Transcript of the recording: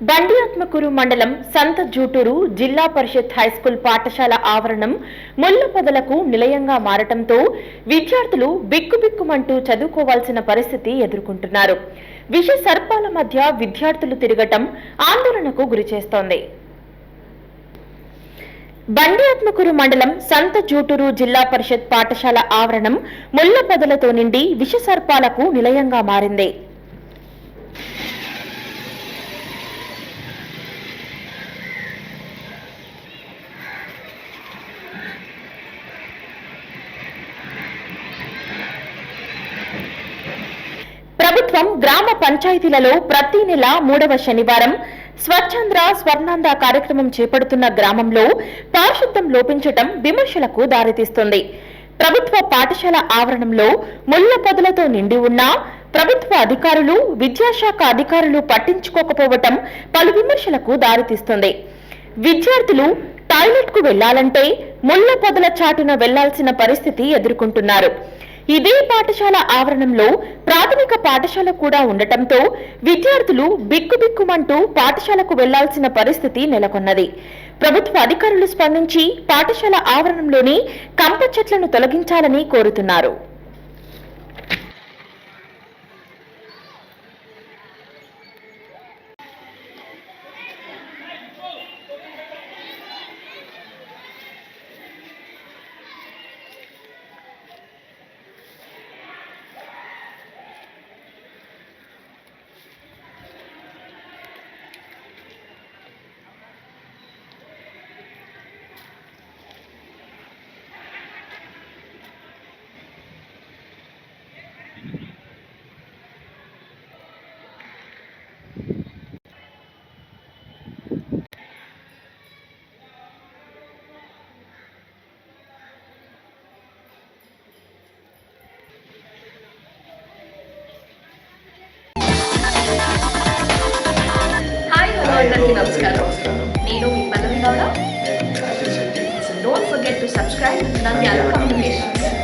బండి మండలం సంత జూటూరు జిల్లా పరిషత్ హైస్కూల్ పాఠశాల ఆవరణం ముళ్ళ పొదలకు నిలయంగా మారటంతో విద్యార్థులు బిక్కుబిక్కుమంటూ చదువుకోవాల్సిన పరిస్థితి ఎదుర్కొంటున్నారు. విష సర్పాల మధ్య విద్యార్థులు తిరగటం ఆందోళనకు గురిచేస్తోంది. బండియాత్మకూరు మండలం సంత జూటూరు జిల్లా పరిషత్ పాఠశాల ఆవరణం ముళ్ళ పొదలతో నిండి విష సర్పాలకు నిలయంగా మారింది. ప్రభుత్వం గ్రామ పంచాయతీలలో ప్రతి నెల మూడవ శనివారం స్వచ్ఛంద్ర స్వర్ణాంద కార్యక్రమం చేపడుతున్న గ్రామంలో పారిశుద్ధ్యం లోపించటం విమర్శలకు దారితీస్తుంది. ప్రభుత్వ పాఠశాల ఆవరణంలో ముళ్ళ పొదలతో నిండి ఉన్న ప్రభుత్వ అధికారులు విద్యాశాఖ అధికారులు పట్టించుకోకపోవటం పలు విమర్శలకు దారితీస్తుంది. విద్యార్థులు టాయిలెట్కు వెళ్ళాలంటే ముళ్ళ పొదల చాటున వెళ్ళాల్సిన పరిస్థితి ఎదుర్కొంటున్నారు. ఇదే పాఠశాల ఆవరణంలో ప్రాథమిక పాఠశాల కూడా ఉండటంతో విద్యార్థులు బిక్కుబిక్కుమంటూ పాఠశాలకు వెళ్ళాల్సిన పరిస్థితి నెలకొన్నది. ప్రభుత్వ అధికారులు స్పందించి పాఠశాల ఆవరణంలోని కంప చెట్లను తొలగించాలని కోరుతున్నారు. to subscribe Nandiano Communications.